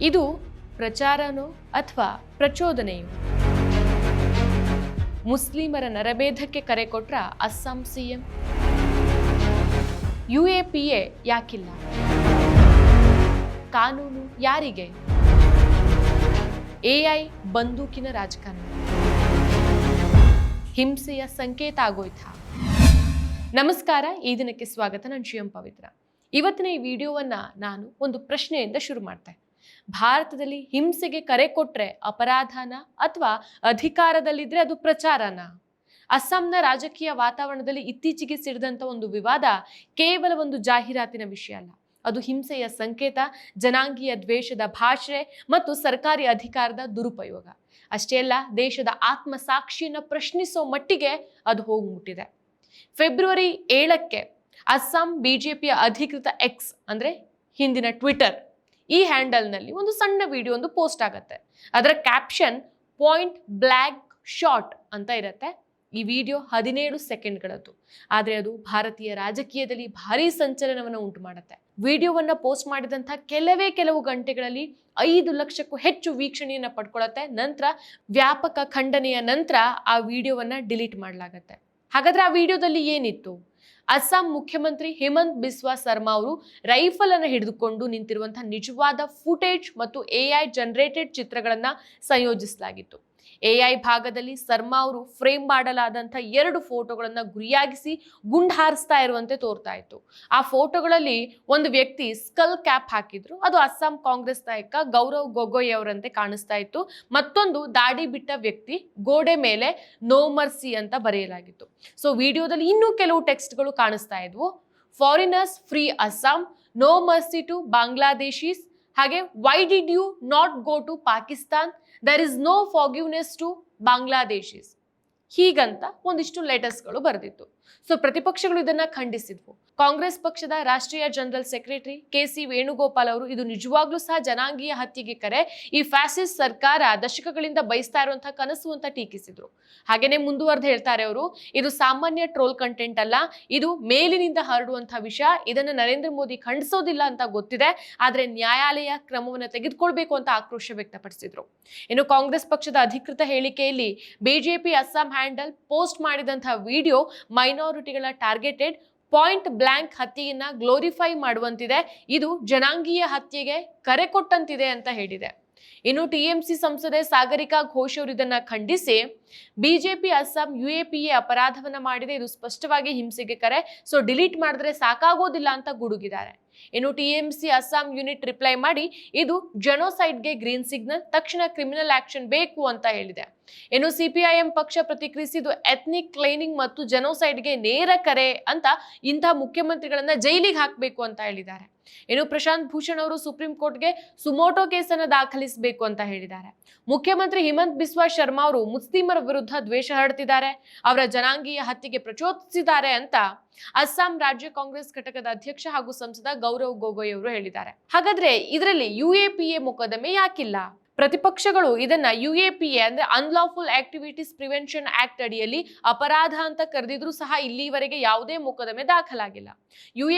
ಇದು ಪ್ರಚಾರನೋ ಅಥವಾ ಪ್ರಚೋದನೆಯೋ? ಮುಸ್ಲಿಮರ ನರಭೇದಕ್ಕೆ ಕರೆ ಕೊಟ್ರ Assam CM? U A P A ಯಾಕಿಲ್ಲ? ಕಾನೂನು ಯಾರಿಗೆ? ಎಐ ಬಂದೂಕಿನ ರಾಜಕಾರಣ? ಹಿಂಸೆಯ ಸಂಕೇತ ಆಗೋಯ್ತಾ? ನಮಸ್ಕಾರ, ಈ ದಿನಕ್ಕೆ ಸ್ವಾಗತ. ನಾನು ಶಿವಂ ಪವಿತ್ರ. ಇವತ್ತಿನ ಈ ವಿಡಿಯೋವನ್ನ ನಾನು ಒಂದು ಪ್ರಶ್ನೆಯಿಂದ ಶುರು ಮಾಡ್ತೆ. ಭಾರತದಲ್ಲಿ ಹಿಂಸೆಗೆ ಕರೆ ಕೊಟ್ರೆ ಅಪರಾಧನ ಅಥವಾ ಅಧಿಕಾರದಲ್ಲಿದ್ರೆ ಅದು ಪ್ರಚಾರನ? ಅಸ್ಸಾಂನ ರಾಜಕೀಯ ವಾತಾವರಣದಲ್ಲಿ ಇತ್ತೀಚೆಗೆ ಸಿಡಿದಂತ ಒಂದು ವಿವಾದ ಕೇವಲ ಒಂದು ಜಾಹೀರಾತಿನ ವಿಷಯ ಅಲ್ಲ. ಅದು ಹಿಂಸೆಯ ಸಂಕೇತ, ಜನಾಂಗೀಯ ದ್ವೇಷದ ಭಾಷೆ ಮತ್ತು ಸರ್ಕಾರಿ ಅಧಿಕಾರದ ದುರುಪಯೋಗ. ಅಷ್ಟೇ ಅಲ್ಲ, ದೇಶದ ಆತ್ಮಸಾಕ್ಷಿಯನ್ನ ಪ್ರಶ್ನಿಸೋ ಮಟ್ಟಿಗೆ ಅದು ಹೋಗಿ ಫೆಬ್ರವರಿ ಏಳಕ್ಕೆ ಅಸ್ಸಾಂ ಬಿಜೆಪಿಯ ಅಧಿಕೃತ ಎಕ್ಸ್ ಅಂದ್ರೆ ಹಿಂದಿನ ಟ್ವಿಟರ್ ಈ ಹ್ಯಾಂಡಲ್ನಲ್ಲಿ ಒಂದು ಸಣ್ಣ ವಿಡಿಯೋ ಒಂದು ಪೋಸ್ಟ್ ಆಗುತ್ತೆ. ಅದರ ಕ್ಯಾಪ್ಷನ್ ಪಾಯಿಂಟ್ ಬ್ಲ್ಯಾಕ್ ಶಾಟ್ ಅಂತ ಇರುತ್ತೆ. ಈ ವಿಡಿಯೋ ಹದಿನೇಳು ಸೆಕೆಂಡ್ಗಳದ್ದು. ಆದರೆ ಅದು ಭಾರತೀಯ ರಾಜಕೀಯದಲ್ಲಿ ಭಾರಿ ಸಂಚಲನವನ್ನು ಉಂಟು ಮಾಡುತ್ತೆ. ವಿಡಿಯೋವನ್ನ ಪೋಸ್ಟ್ ಮಾಡಿದಂಥ ಕೆಲವೇ ಕೆಲವು ಗಂಟೆಗಳಲ್ಲಿ ಐದು ಲಕ್ಷಕ್ಕೂ ಹೆಚ್ಚು ವೀಕ್ಷಣೆಯನ್ನು ಪಡ್ಕೊಳ್ಳುತ್ತೆ ನಂತರ ವ್ಯಾಪಕ ಖಂಡನೆಯ ನಂತರ ಆ ವಿಡಿಯೋವನ್ನ ಡಿಲೀಟ್ ಮಾಡಲಾಗತ್ತೆ. ಹಾಗಾದ್ರೆ ಆ ವಿಡಿಯೋದಲ್ಲಿ ಏನಿತ್ತು? ಅಸ್ಸಾಂ ಮುಖ್ಯಮಂತ್ರಿ ಹೇಮಂತ್ ಬಿಸ್ವಾ ಸರ್ಮಾ ಅವರು ರೈಫಲ್ ಅನ್ನು ಹಿಡಿದುಕೊಂಡು ನಿಂತಿರುವಂತಹ ನಿಜವಾದ ಫುಟೇಜ್ ಮತ್ತು ಎಐ ಜನರೇಟೆಡ್ ಚಿತ್ರಗಳನ್ನ ಸಂಯೋಜಿಸಲಾಗಿತ್ತು. ಎಐ ಭಾಗದಲ್ಲಿ ಸರ್ಮಾ ಅವರು ಫ್ರೇಮ್ ಮಾಡಲಾದಂಥ ಎರಡು ಫೋಟೋಗಳನ್ನ ಗುರಿಯಾಗಿಸಿ ಗುಂಡ್ ಹಾರಿಸ್ತಾ ಇರುವಂತೆ ತೋರ್ತಾ ಇತ್ತು. ಆ ಫೋಟೋಗಳಲ್ಲಿ ಒಂದು ವ್ಯಕ್ತಿ ಸ್ಕಲ್ ಕ್ಯಾಪ್ ಹಾಕಿದ್ರು, ಅದು ಅಸ್ಸಾಂ ಕಾಂಗ್ರೆಸ್ ನಾಯಕ ಗೌರವ್ ಗೊಗೊಯ್ ಅವರಂತೆ ಕಾಣಿಸ್ತಾ ಇತ್ತು. ಮತ್ತೊಂದು ದಾಡಿ ಬಿಟ್ಟ ವ್ಯಕ್ತಿ ಗೋಡೆ ಮೇಲೆ ನೋ ಮರ್ಸಿ ಅಂತ ಬರೆಯಲಾಗಿತ್ತು. ಸೊ ವಿಡಿಯೋದಲ್ಲಿ ಇನ್ನೂ ಕೆಲವು ಟೆಕ್ಸ್ಟ್ಗಳು ಕಾಣಿಸ್ತಾ ಇದ್ವು. Foreigners free Assam no mercy to Bangladeshis ಹಾಗೆ why did you not go to Pakistan there is no forgiveness to Bangladeshis ಹೀಗಂತ ಒಂದಿಷ್ಟು ಲೆಟರ್ಸ್ಗಳು ಬರೆದಿತ್ತು. ಸೊ ಪ್ರತಿಪಕ್ಷಗಳು ಇದನ್ನ ಖಂಡಿಸಿದ್ವು. ಕಾಂಗ್ರೆಸ್ ಪಕ್ಷದ ರಾಷ್ಟ್ರೀಯ general secretary K C Venugopal ಅವರು, ಇದು ನಿಜವಾಗ್ಲೂ ಸಹ ಜನಾಂಗೀಯ ಹತ್ಯೆಗೆ ಕರೆ. ಈ ಫ್ಯಾಸಿಸ್ಟ್ ಸರ್ಕಾರ ದಶಕಗಳಿಂದ ಬಯಸ್ತಾ ಇರುವಂತಹ ಕನಸು ಅಂತ ಟೀಕಿಸಿದ್ರು. ಹಾಗೇನೆ ಮುಂದುವರೆದು ಹೇಳ್ತಾರೆ ಅವರು, ಇದು ಸಾಮಾನ್ಯ ಟ್ರೋಲ್ ಕಂಟೆಂಟ್ ಅಲ್ಲ, ಇದು ಮೇಲಿನಿಂದ ಹರಡುವಂತಹ ವಿಷಯ, ಇದನ್ನು ನರೇಂದ್ರ ಮೋದಿ ಖಂಡಿಸೋದಿಲ್ಲ ಅಂತ ಗೊತ್ತಿದೆ, ಆದರೆ ನ್ಯಾಯಾಲಯ ಕ್ರಮವನ್ನು ತೆಗೆದುಕೊಳ್ಬೇಕು ಅಂತ ಆಕ್ರೋಶ ವ್ಯಕ್ತಪಡಿಸಿದ್ರು. ಇನ್ನು ಕಾಂಗ್ರೆಸ್ ಪಕ್ಷದ ಅಧಿಕೃತ ಹೇಳಿಕೆಯಲ್ಲಿ ಬಿಜೆಪಿ ಅಸ್ಸಾಂ ಹ್ಯಾಂಡಲ್ ಪೋಸ್ಟ್ ಮಾಡಿದಂತಹ ವಿಡಿಯೋ ಮೈನಾರಿಟಿಗಳ ಟಾರ್ಗೆಟೆಡ್ ಪಾಯಿಂಟ್ ಬ್ಲ್ಯಾಂಕ್ ಹತ್ಯೆಯನ್ನ ಗ್ಲೋರಿಫೈ ಮಾಡುವಂತಿದೆ. ಇದು ಜನಾಂಗೀಯ ಹತ್ಯೆಗೆ ಕರೆ ಕೊಟ್ಟಂತಿದೆ ಅಂತ ಹೇಳಿದೆ. ಇನ್ನು ಟಿಎಂಸಿ ಸಂಸದೆ ಸಾಗರಿಕಾ ಘೋಷ್ ಅವರು ಇದನ್ನ ಖಂಡಿಸಿ, BJP, Assam U A P A ಅಪರಾಧವನ್ನ ಮಾಡಿದೆ. ಇದು ಸ್ಪಷ್ಟವಾಗಿ ಹಿಂಸೆಗೆ ಕರೆ. ಸೊ ಡಿಲೀಟ್ ಮಾಡಿದ್ರೆ ಸಾಕಾಗೋದಿಲ್ಲ ಅಂತ ಗುಡುಗಿದ್ದಾರೆ. ಇನ್ನು ಟಿಎಂಸಿ, ಅಸ್ಸಾಂ ಯೂನಿಟ್ ರಿಪ್ಲೈ ಮಾಡಿ, ಇದು ಜನೋಸೈಡ್ಗೆ ಗ್ರೀನ್ ಸಿಗ್ನಲ್, ತಕ್ಷಣ ಕ್ರಿಮಿನಲ್ ಆಕ್ಷನ್ ಬೇಕು ಅಂತ ಹೇಳಿದೆ. ಇನ್ನು ಸಿಪಿಐಎಂ ಪಕ್ಷ ಪ್ರತಿಕ್ರಿಯಿಸಿದ್ದು ಎಥ್ನಿಕ್ ಕ್ಲೈನಿಂಗ್ ಮತ್ತು ಜನೋಸೈಡ್ಗೆ ನೇರ ಕರೆ ಅಂತ ಇಂತಹ ಮುಖ್ಯಮಂತ್ರಿಗಳನ್ನ ಜೈಲಿಗೆ ಹಾಕಬೇಕು ಅಂತ ಹೇಳಿದ್ದಾರೆ. ಇನ್ನು ಪ್ರಶಾಂತ್ ಭೂಷಣ್ ಅವರು ಸುಪ್ರೀಂ ಕೋರ್ಟ್ಗೆ ಸುಮೋಟೋ ಕೇಸನ್ನು ದಾಖಲಿಸಬೇಕು ಅಂತ ಹೇಳಿದ್ದಾರೆ. ಮುಖ್ಯಮಂತ್ರಿ ಹಿಮಂತ್ ಬಿಸ್ವಾ ಶರ್ಮಾ ಅವರು ಮುಸ್ಲಿಮರ ವಿರುದ್ಧ ದ್ವೇಷ ಹರಡ್ತಿದ್ದಾರೆ. ಅವರ ಜನಾಂಗೀಯ ಹತ್ಯೆಗೆ ಪ್ರಚೋದಿಸಿದ್ದಾರೆ ಅಂತ ಅಸ್ಸಾಂ ರಾಜ್ಯ ಕಾಂಗ್ರೆಸ್ ಘಟಕದ ಅಧ್ಯಕ್ಷ ಹಾಗೂ ಸಂಸದ ಗೌರವ್ ಗೊಗೊಯ್ ಅವರು ಹೇಳಿದ್ದಾರೆ. ಹಾಗಾದ್ರೆ ಇದರಲ್ಲಿ ಯುಎಪಿಎ ಮೊಕದ್ದಮೆ ಯಾಕಿಲ್ಲ? ಪ್ರತಿಪಕ್ಷಗಳು ಇದನ್ನ ಯು ಎ ಪಿ ಎ ಅಂದ್ರೆ ಅನ್ಲಾಫುಲ್ ಆಕ್ಟಿವಿಟೀಸ್ ಪ್ರಿವೆನ್ಷನ್ ಆಕ್ಟ್ ಅಡಿಯಲ್ಲಿ ಅಪರಾಧ ಅಂತ ಕರೆದಿದ್ರು ಸಹ ಇಲ್ಲಿವರೆಗೆ ಯಾವುದೇ ಮೊಕದ್ದಮೆ ದಾಖಲಾಗಿಲ್ಲ. ಯು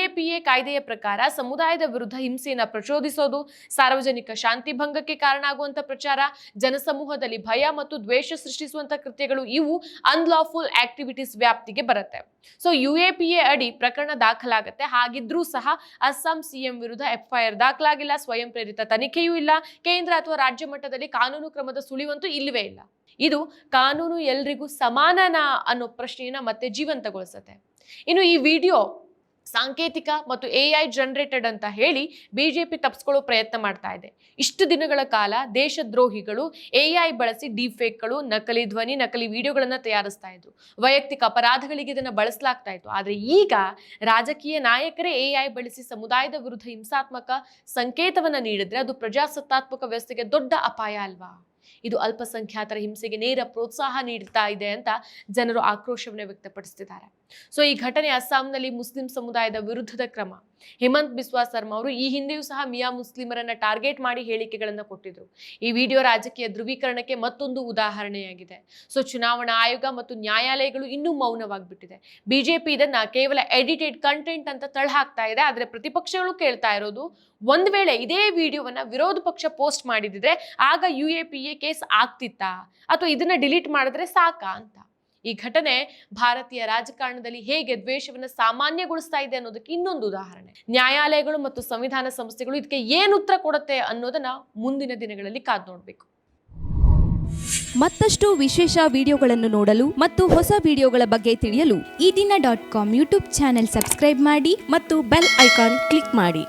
ಕಾಯ್ದೆಯ ಪ್ರಕಾರ ಸಮುದಾಯದ ವಿರುದ್ಧ ಹಿಂಸೆಯನ್ನು ಪ್ರಚೋದಿಸೋದು, ಸಾರ್ವಜನಿಕ ಶಾಂತಿ ಭಂಗಕ್ಕೆ ಕಾರಣ ಆಗುವಂತ ಪ್ರಚಾರ, ಜನಸಮೂಹದಲ್ಲಿ ಭಯ ಮತ್ತು ದ್ವೇಷ ಸೃಷ್ಟಿಸುವಂತ ಕೃತ್ಯಗಳು ಇವು ಅನ್ಲಾಫುಲ್ ಆಕ್ಟಿವಿಟೀಸ್ ವ್ಯಾಪ್ತಿಗೆ ಬರುತ್ತೆ. ಸೊ ಯು ಅಡಿ ಪ್ರಕರಣ ದಾಖಲಾಗುತ್ತೆ. ಹಾಗಿದ್ರೂ ಸಹ ಅಸ್ಸಾಂ ಸಿಎಂ ವಿರುದ್ಧ ಎಫ್ಐಆರ್ ದಾಖಲಾಗಿಲ್ಲ. ಸ್ವಯಂ ಪ್ರೇರಿತ ತನಿಖೆಯೂ ಇಲ್ಲ. ಕೇಂದ್ರ ಅಥವಾ ರಾಜ್ಯ ಮಟ್ಟದಲ್ಲಿ ಕಾನೂನು ಕ್ರಮದ ಸುಳಿವಂತೂ ಇಲ್ಲವೇ ಇಲ್ಲ. ಇದು ಕಾನೂನು ಎಲ್ರಿಗೂ ಸಮಾನನಾ ಅನ್ನೋ ಪ್ರಶ್ನೆಯನ್ನ ಮತ್ತೆ ಜೀವಂತಗೊಳಿಸುತ್ತೆ. ಇನ್ನು ಈ ವಿಡಿಯೋ ಸಾಂಕೇತಿಕ ಮತ್ತು ಎ ಐ ಜನರೇಟೆಡ್ ಅಂತ ಹೇಳಿ ಬಿಜೆಪಿ ತಪ್ಪಿಸ್ಕೊಳ್ಳೋ ಪ್ರಯತ್ನ ಮಾಡ್ತಾ ಇದೆ. ಇಷ್ಟು ದಿನಗಳ ಕಾಲ ದೇಶದ್ರೋಹಿಗಳು ಎ ಐ ಬಳಸಿ ಡಿಫೇಕ್ಗಳು, ನಕಲಿ ಧ್ವನಿ, ನಕಲಿ ವಿಡಿಯೋಗಳನ್ನು ತಯಾರಿಸ್ತಾ ಇದ್ರು. ವೈಯಕ್ತಿಕ ಅಪರಾಧಗಳಿಗೆ ಇದನ್ನು ಬಳಸಲಾಗ್ತಾ ಇತ್ತು. ಆದರೆ ಈಗ ರಾಜಕೀಯ ನಾಯಕರೇ ಎ ಐ ಬಳಸಿ ಸಮುದಾಯದ ವಿರುದ್ಧ ಹಿಂಸಾತ್ಮಕ ಸಂಕೇತವನ್ನು ನೀಡಿದ್ರೆ ಅದು ಪ್ರಜಾಸತ್ತಾತ್ಮಕ ವ್ಯವಸ್ಥೆಗೆ ದೊಡ್ಡ ಅಪಾಯ ಅಲ್ವಾ? ಇದು ಅಲ್ಪಸಂಖ್ಯಾತರ ಹಿಂಸೆಗೆ ನೇರ ಪ್ರೋತ್ಸಾಹ ನೀಡ್ತಾ ಇದೆ ಅಂತ ಜನರು ಆಕ್ರೋಶವನ್ನು ವ್ಯಕ್ತಪಡಿಸುತ್ತಿದ್ದಾರೆ ಸೊ ಈ ಘಟನೆ ಅಸ್ಸಾಂನಲ್ಲಿ ಮುಸ್ಲಿಂ ಸಮುದಾಯದ ವಿರುದ್ಧದ ಕ್ರಮ. ಹೇಮಂತ್ ಬಿಸ್ವಾ ಶರ್ಮಾ ಅವರು ಈ ಹಿಂದೆಯೂ ಸಹ ಮಿಯಾ ಮುಸ್ಲಿಮರನ್ನ ಟಾರ್ಗೆಟ್ ಮಾಡಿ ಹೇಳಿಕೆಗಳನ್ನು ಕೊಟ್ಟಿದ್ರು. ಈ ವಿಡಿಯೋ ರಾಜಕೀಯ ಧ್ರುವೀಕರಣಕ್ಕೆ ಮತ್ತೊಂದು ಉದಾಹರಣೆಯಾಗಿದೆ. ಸೊ ಚುನಾವಣಾ ಆಯೋಗ ಮತ್ತು ನ್ಯಾಯಾಲಯಗಳು ಇನ್ನೂ ಮೌನವಾಗಿಬಿಟ್ಟಿದೆ. ಬಿಜೆಪಿ ಇದನ್ನ ಕೇವಲ ಎಡಿಟೆಡ್ ಕಂಟೆಂಟ್ ಅಂತ ತಳ್ಳಹಾಕ್ತಾ ಇದೆ, ಆದ್ರೆ ಪ್ರತಿಪಕ್ಷಗಳು ಕೇಳ್ತಾ ಇರೋದು, ಒಂದ್ ವೇಳೆ ಇದೇ ವಿಡಿಯೋವನ್ನ ವಿರೋಧ ಪಕ್ಷ ಪೋಸ್ಟ್ ಮಾಡಿದ್ರೆ ಆಗ ಯು ಕೇಸ್ ಆಗ್ತಿತ್ತಾ? ಅಥವಾ ಇದನ್ನ ಡಿಲೀಟ್ ಮಾಡಿದ್ರೆ ಸಾಕಾ ಅಂತ? ಈ ಘಟನೆ ಭಾರತೀಯ ರಾಜಕಾರಣದಲ್ಲಿ ಹೇಗೆ ದ್ವೇಷವನ್ನು ಸಾಮಾನ್ಯಗೊಳಿಸ್ತಾ ಇದೆ ಅನ್ನೋದಕ್ಕೆ ಇನ್ನೊಂದು ಉದಾಹರಣೆ. ನ್ಯಾಯಾಲಯಗಳು ಮತ್ತು ಸಂವಿಧಾನ ಸಂಸ್ಥೆಗಳು ಇದಕ್ಕೆ ಏನು ಉತ್ತರ ಕೊಡುತ್ತೆ ಅನ್ನೋದನ್ನ ಮುಂದಿನ ದಿನಗಳಲ್ಲಿ ಕಾದು ನೋಡಬೇಕು. ಮತ್ತಷ್ಟು ವಿಶೇಷ ವಿಡಿಯೋಗಳನ್ನು ನೋಡಲು ಮತ್ತು ಹೊಸ ವಿಡಿಯೋಗಳ ಬಗ್ಗೆ ತಿಳಿಯಲು ಈ ದಿನ dot com YouTube channel subscribe ಮಾಡಿ ಮತ್ತು ಬೆಲ್ ಐಕಾನ್ ಕ್ಲಿಕ್ ಮಾಡಿ.